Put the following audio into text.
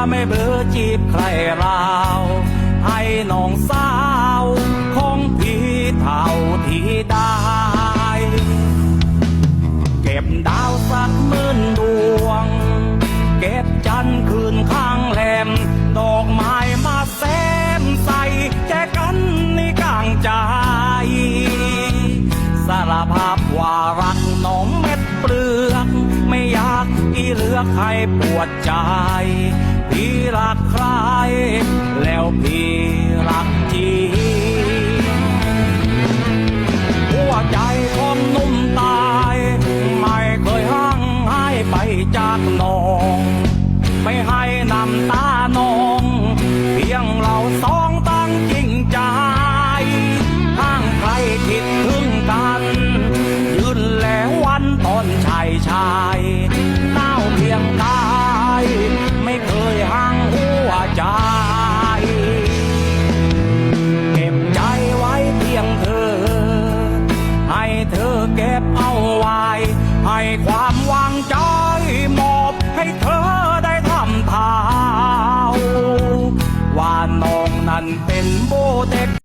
จะไม่เบลอจีบใครราวให้น้องสาวของพี่เท่าที่ได้ เก็บดาวสักหมื่นดวง เก็บจันทร์คืนข้างแหลม ดอกไม้มาแซมใส่แจกันในกลางใจสารภาพว่ารักน้องเม็ดเปลือก ไม่อยากอีเลือกให้ปวดใจ พี่รักใคร แล้วพี่รักจีหัวใจผมนุ่มตาย ไม่เคยห่างหายไปจากน้อง ไม่ให้น้ำตาน้อง เพียงเราสองตั้งจริงใจห่างใครคิดถึงกัน ยืนแล้ววันตอนชายชา เก็บเอาไว้ ให้ความหวังใจมอบให้เธอได้ทำเท้าว่าน้องนั้นเป็นโบเด็ก